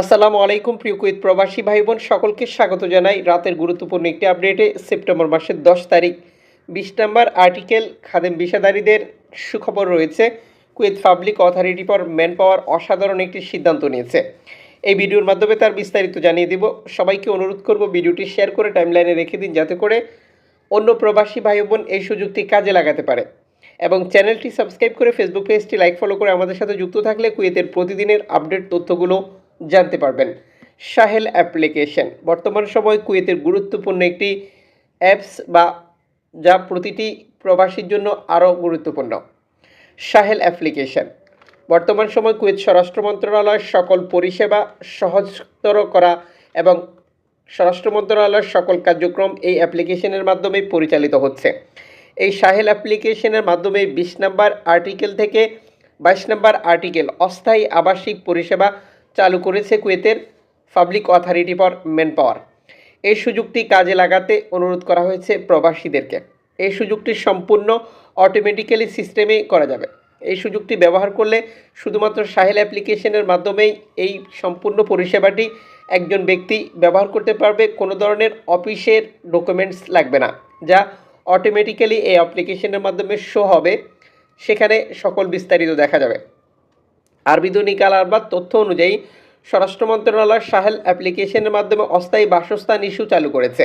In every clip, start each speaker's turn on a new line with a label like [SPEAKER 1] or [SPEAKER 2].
[SPEAKER 1] আসসালামু আলাইকুম, প্রিয় কুয়েত প্রবাসী ভাই বোন সকলকে স্বাগত জানাই রাতের গুরুত্বপূর্ণ একটি আপডেটে, সেপ্টেম্বর মাসের দশ তারিখ। বিশ নম্বর আর্টিকেল, খাদেম বিষাদারীদের সুখবর রয়েছে। Kuwait public authority for manpower অসাধারণ একটি সিদ্ধান্ত নিয়েছে। এই ভিডিওর মাধ্যমে তার বিস্তারিত জানিয়ে দেব। সবাইকে অনুরোধ করব ভিডিওটি শেয়ার করে টাইমলাইনে রেখে দিন, যাতে করে অন্য প্রবাসী ভাই বোন এই সুযোগটি কাজে লাগাতে পারে। এবং চ্যানেলটি সাবস্ক্রাইব করে ফেসবুক পেজটি লাইক, ফলো করে আমাদের সাথে যুক্ত থাকলে কুয়েতের প্রতিদিনের আপডেট তথ্যগুলো জানতে পারবেন। Sahel application. বর্তমান সময় কুয়েতের গুরুত্বপূর্ণ একটি অ্যাপস বা যা প্রতিটি প্রবাসীর জন্য আরও গুরুত্বপূর্ণ। Sahel application. বর্তমান সময় কুয়েত স্বরাষ্ট্র মন্ত্রণালয়ের সকল পরিষেবা সহজতর করা এবং স্বরাষ্ট্র মন্ত্রণালয়ের সকল কার্যক্রম এই অ্যাপ্লিকেশনের মাধ্যমে পরিচালিত হচ্ছে। এই সাহেল অ্যাপ্লিকেশনের মাধ্যমে বিশ নম্বর আর্টিকেল থেকে বাইশ নম্বর আর্টিকেল অস্থায়ী আবাসিক পরিষেবা চালু করেছে কুয়েতের public authority for manpower. এই সুযোগটি কাজে লাগাতে অনুরোধ করা হয়েছে প্রবাসীদেরকে। এই সুযোগটি সম্পূর্ণ অটোমেটিক্যালি সিস্টেমে করা যাবে। এই সুযোগটি ব্যবহার করলে শুধুমাত্র সাহেল অ্যাপ্লিকেশনের মাধ্যমেই এই সম্পূর্ণ পরিষেবাটি একজন ব্যক্তি ব্যবহার করতে পারবে, কোনো ধরনের অফিসের ডকুমেন্টস লাগবে না, যা অটোমেটিক্যালি এই অ্যাপ্লিকেশনের মাধ্যমে শো হবে। সেখানে সকল বিস্তারিত দেখা যাবে। আরবি দৈনিক আল আরবাদ তথ্য অনুযায়ী স্বরাষ্ট্র মন্ত্রণালয় সাহেল অ্যাপ্লিকেশনের মাধ্যমে অস্থায়ী বাসস্থান ইস্যু চালু করেছে।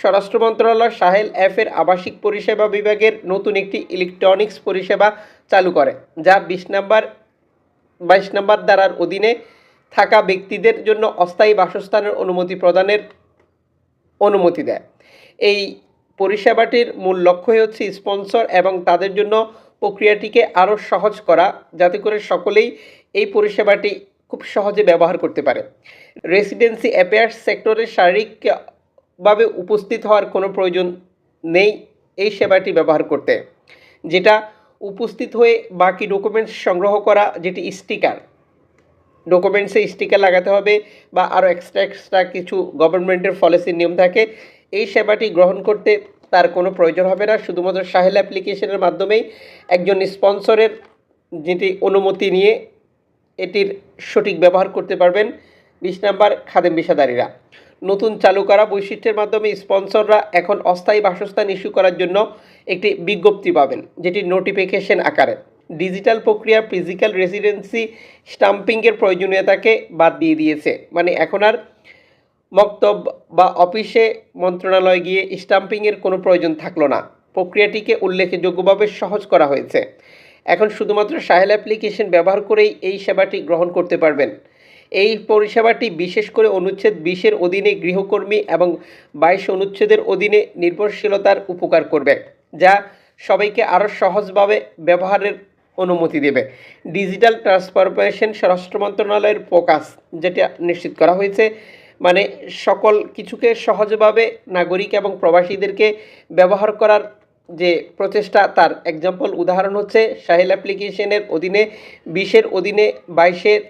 [SPEAKER 1] স্বরাষ্ট্র মন্ত্রণালয় সাহেল অ্যাপের আবাসিক পরিষেবা বিভাগের নতুন একটি ইলেকট্রনিক্স পরিষেবা চালু করে, যা বিশ নম্বর, বাইশ নম্বর ধারার অধীনে থাকা ব্যক্তিদের জন্য অস্থায়ী বাসস্থানের অনুমতি প্রদানের অনুমতি দেয়। এই পরিষেবাটির মূল লক্ষ্যই হচ্ছে স্পন্সর এবং তাদের জন্য প্রক্রিয়াটিকে আরও সহজ করা, যাতে করে সকলেই এই পরিষেবাটি খুব সহজে ব্যবহার করতে পারে। রেসিডেন্সি অ্যাফেয়ার্স সেক্টরে শারীরিকভাবে উপস্থিত হওয়ার কোনো প্রয়োজন নেই এই সেবাটি ব্যবহার করতে, যেটা উপস্থিত হয়ে বাকি ডকুমেন্টস সংগ্রহ করা, যেটি স্টিকার। ডকুমেন্টসে স্টিকার লাগাতে হবে বা আরও এক্সট্রা এক্সট্রা কিছু গভর্নমেন্টের পলিসির নিয়ম থাকে, এই সেবাটি গ্রহণ করতে তার কোনো প্রয়োজন হবে না। শুধুমাত্র সাহেল অ্যাপ্লিকেশনের মাধ্যমেই একজন স্পন্সরের যেটি অনুমতি নিয়ে এটির সঠিক ব্যবহার করতে পারবেন বিশ নাম্বার খাদেম বিষাদারীরা নতুন চালু করা বৈশিষ্ট্যের মাধ্যমে স্পন্সররা এখন অস্থায়ী বাসস্থান ইস্যু করার জন্য একটি বিজ্ঞপ্তি পাবেন, যেটি নোটিফিকেশন আকারে। ডিজিটাল প্রক্রিয়া ফিজিক্যাল রেসিডেন্সি স্টাম্পিংয়ের প্রয়োজনীয়তাকে বাদ দিয়ে দিয়েছে। মানে এখন আর মক্তব বা অফিসে মন্ত্রণালয়ে গিয়ে স্টাম্পিংয়ের কোনো প্রয়োজন থাকল না। প্রক্রিয়াটিকে উল্লেখযোগ্যভাবে সহজ করা হয়েছে। এখন শুধুমাত্র সাহেল অ্যাপ্লিকেশন ব্যবহার করেই এই সেবাটি গ্রহণ করতে পারবেন। এই পরিষেবাটি বিশেষ করে অনুচ্ছেদ বিশের অধীনে গৃহকর্মী এবং বাইশ অনুচ্ছেদের অধীনে নির্ভরশীলতার উপকার করবে, যা সবাইকে আরও সহজভাবে ব্যবহারের অনুমতি দেবে। ডিজিটাল ট্রান্সফরমেশন স্বরাষ্ট্র মন্ত্রণালয়ের ফোকাস, যেটা নিশ্চিত করা হয়েছে মানে সকল কিছুকে সহজভাবে নাগরিক এবং প্রবাসীদেরকে ব্যবহার করার যে প্রচেষ্টা, তার এক্সাম্পল উদাহরণ হচ্ছে সাহেল অ্যাপ্লিকেশনের অধীনে বিশের অধীনে বাইশের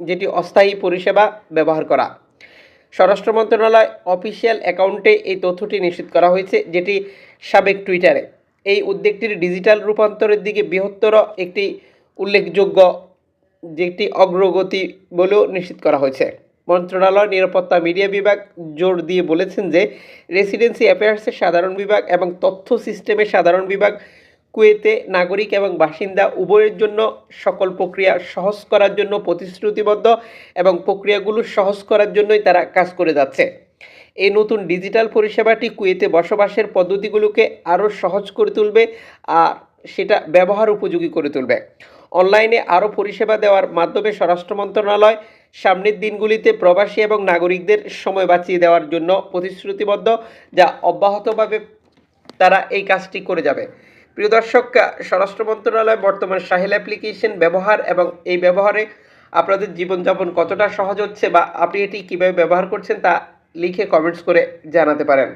[SPEAKER 1] যেটি অস্থায়ী পরিষেবা ব্যবহার করা। স্বরাষ্ট্র মন্ত্রণালয় অফিসিয়াল অ্যাকাউন্টে এই তথ্যটি নিশ্চিত করা হয়েছে, যেটি সাবেক টুইটারে। এই উদ্যোগটির ডিজিটাল রূপান্তরের দিকে বৃহত্তর একটি উল্লেখযোগ্য, যেটি অগ্রগতি বলেও নিশ্চিত করা হয়েছে। মন্ত্রণালয়, নিরাপত্তা, মিডিয়া বিভাগ জোর দিয়ে বলেছেন যে রেসিডেন্সি অ্যাফেয়ার্সের সাধারণ বিভাগ এবং তথ্য সিস্টেমের সাধারণ বিভাগ কুয়েতে নাগরিক এবং বাসিন্দা উভয়ের জন্য সকল প্রক্রিয়া সহজ করার জন্য প্রতিশ্রুতিবদ্ধ এবং প্রক্রিয়াগুলো সহজ করার জন্যই তারা কাজ করে যাচ্ছে। এই নতুন ডিজিটাল পরিষেবাটি কুয়েতে বসবাসের পদ্ধতিগুলোকে আরও সহজ করে তুলবে আর সেটা ব্যবহার উপযোগী করে তুলবে। অনলাইনে আরও পরিষেবা দেওয়ার মাধ্যমে স্বরাষ্ট্র মন্ত্রণালয় সামনের দিনগুলিতে প্রবাসী এবং নাগরিকদের সময় বাঁচিয়ে দেওয়ার জন্য প্রতিশ্রুতিবদ্ধ, যা অব্যাহতভাবে তারা এই কাজটি করে যাবে। প্রিয় দর্শক, স্বরাষ্ট্র মন্ত্রণালয় বর্তমান সাহেল অ্যাপ্লিকেশন ব্যবহার এবং এই ব্যবহারে আপনাদের জীবনযাপন কতটা সহজ হচ্ছে বা আপনি এটি কীভাবে ব্যবহার করছেন তা লিখে কমেন্টস করে জানাতে পারেন।